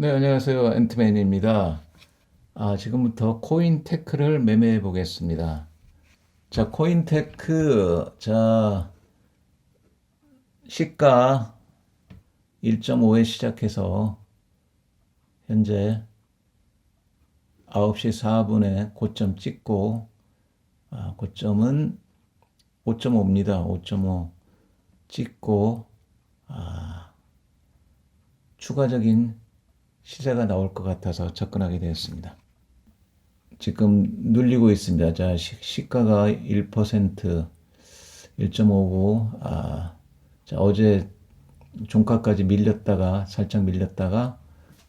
네, 안녕하세요. 앤트맨입니다. 아, 지금부터 코인테크를 매매해 보겠습니다. 자, 코인테크, 자, 시가 1.5에 시작해서 현재 9시 4분에 고점 찍고, 아, 고점은 5.5입니다. 5.5 찍고, 아, 추가적인 시세가 나올 것 같아서 접근하게 되었습니다. 지금 눌리고 있습니다. 자, 시, 가가 1%, 1.59, 아, 자, 어제 종가까지 밀렸다가, 살짝 밀렸다가,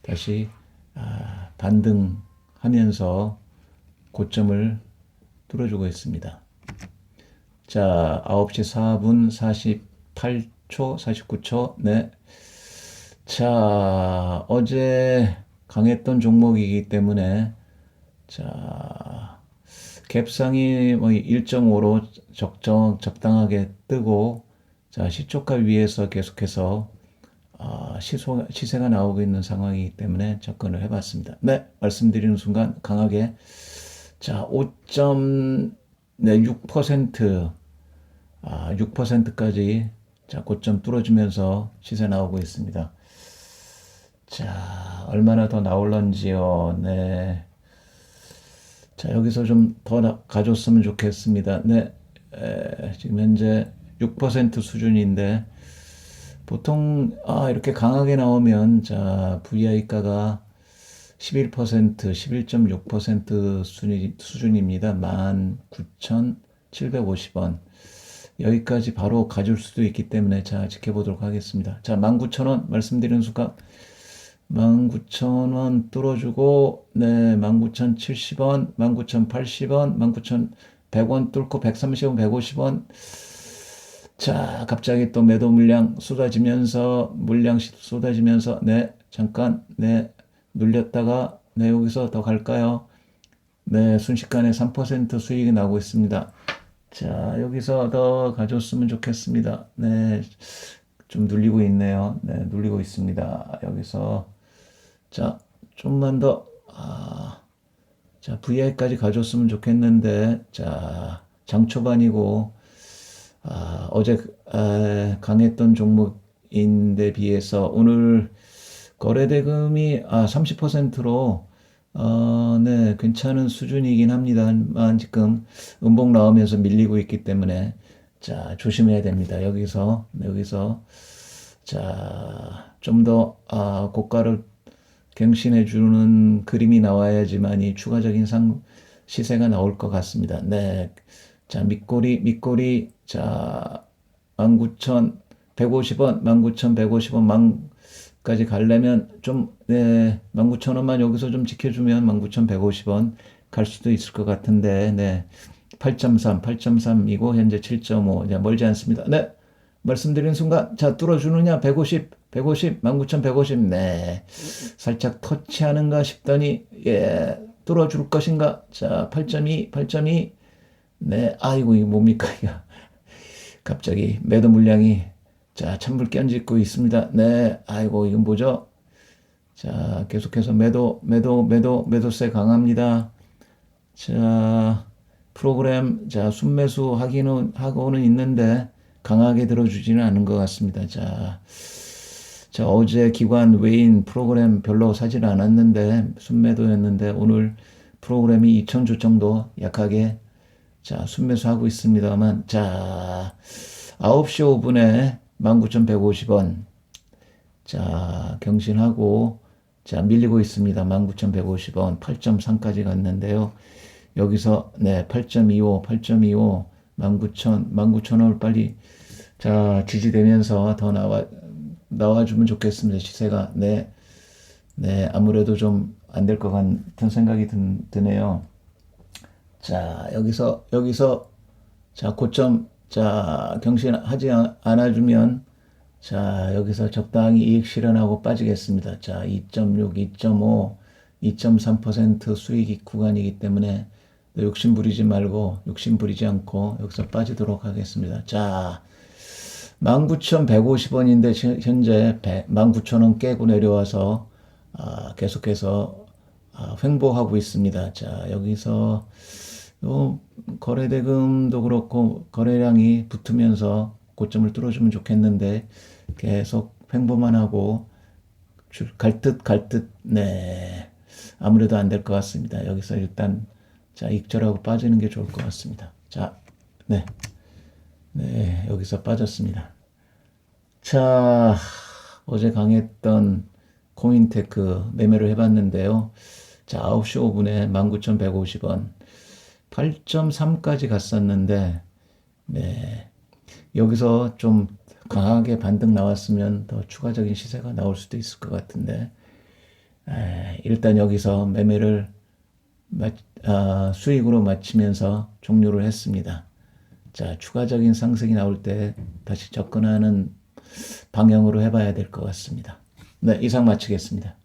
다시, 아, 반등하면서 고점을 뚫어주고 있습니다. 자, 9시 4분 48초, 49초, 네. 자, 어제 강했던 종목이기 때문에, 자, 갭상이 뭐 1.5로 적정, 적당하게 뜨고, 자, 시초가 위에서 계속해서, 아, 시소, 시세가 나오고 있는 상황이기 때문에 접근을 해봤습니다. 네, 말씀드리는 순간 강하게, 자, 5.6%, 아, 6%까지, 자, 고점 뚫어주면서 시세 나오고 있습니다. 자, 얼마나 더 나올런지요. 네. 자, 여기서 좀 더 가줬으면 좋겠습니다. 네. 에, 지금 현재 6% 수준인데, 보통, 아, 이렇게 강하게 나오면, 자, VI가가 11%, 11.6% 수준, 수준입니다. 19,750원. 여기까지 바로 가줄 수도 있기 때문에, 자, 지켜보도록 하겠습니다. 자, 19,000원 말씀드리는 순간, 19,000원 뚫어주고, 네, 19,070원, 19,080원, 19,100원 뚫고 130원, 150원. 자, 갑자기 또 매도 물량 쏟아지면서, 물량 쏟아지면서, 네, 잠깐, 네, 눌렸다가, 네, 여기서 더 갈까요? 네, 순식간에 3% 수익이 나고 있습니다. 자, 여기서 더 가졌으면 좋겠습니다. 네, 좀 눌리고 있네요. 네, 눌리고 있습니다. 여기서 자, 좀만 더, 아, 자, VI까지 가져왔으면 좋겠는데, 자, 장 초반이고, 아, 어제 아, 강했던 종목인데 비해서 오늘 거래대금이 아, 30%로 어, 네, 괜찮은 수준이긴 합니다만 지금 음봉 나오면서 밀리고 있기 때문에 자, 조심해야 됩니다. 여기서 여기서 자, 좀 더 아, 고가를 갱신해 주는 그림이 나와야지만 이 추가적인 상 시세가 나올 것 같습니다. 네. 자, 밑꼬리, 밑꼬리, 자, 19,150원, 19,150원, 만까지 가려면 좀, 네, 19,000원만 여기서 좀 지켜 주면 19,150원 갈 수도 있을 것 같은데, 네. 8.3, 8.3이고, 현재 7.5. 네, 멀지 않습니다. 네. 말씀드린 순간, 자, 뚫어주느냐? 150, 150, 19,150. 네. 살짝 터치하는가 싶더니, 예, 뚫어줄 것인가? 자, 8.2, 8.2. 네. 아이고, 이게 뭡니까? 갑자기 매도 물량이, 자, 찬불 껴짓고 있습니다. 네. 아이고, 이건 뭐죠? 자, 계속해서 매도, 매도, 매도, 매도세 강합니다. 자, 프로그램, 자, 순매수 하기는, 하고는 있는데, 강하게 들어주지는 않은 것 같습니다. 자, 자, 어제 기관 외인 프로그램 별로 사질 않았는데, 순매도였는데, 오늘 프로그램이 2,000주 정도 약하게, 자, 순매수하고 있습니다만, 자, 9시 5분에 19,150원, 자, 경신하고, 자, 밀리고 있습니다. 19,150원, 8.3까지 갔는데요. 여기서, 네, 8.25, 8.25, 19,000, 19,000원을 빨리, 자, 지지되면서 더 나와, 나와주면 좋겠습니다. 시세가. 네. 네, 아무래도 좀 안 될 것 같은 생각이 든, 드네요. 자, 여기서, 여기서, 자, 고점, 자, 경신하지 않아주면, 자, 여기서 적당히 이익 실현하고 빠지겠습니다. 자, 2.6, 2.5, 2.3% 수익 구간이기 때문에 욕심 부리지 말고, 욕심 부리지 않고 여기서 빠지도록 하겠습니다. 자, 19,150원인데 현재 19,000원 깨고 내려와서 아, 계속해서 아, 횡보하고 있습니다. 자, 여기서 요 거래대금도 그렇고 거래량이 붙으면서 고점을 뚫어주면 좋겠는데 계속 횡보만 하고 갈 듯 갈 듯 네 아무래도 안 될 것 같습니다. 여기서 일단 자 익절하고 빠지는 게 좋을 것 같습니다. 자, 네, 네 여기서 빠졌습니다. 자 어제 강했던 코인테크 매매를 해봤는데요. 자 9시 5분에 19,150원 8.3까지 갔었는데 네 여기서 좀 강하게 반등 나왔으면 더 추가적인 시세가 나올 수도 있을 것 같은데 에, 일단 여기서 매매를 마, 아, 수익으로 마치면서 종료를 했습니다. 자 추가적인 상승이 나올 때 다시 접근하는 방향으로 해봐야 될 것 같습니다. 네 이상 마치겠습니다.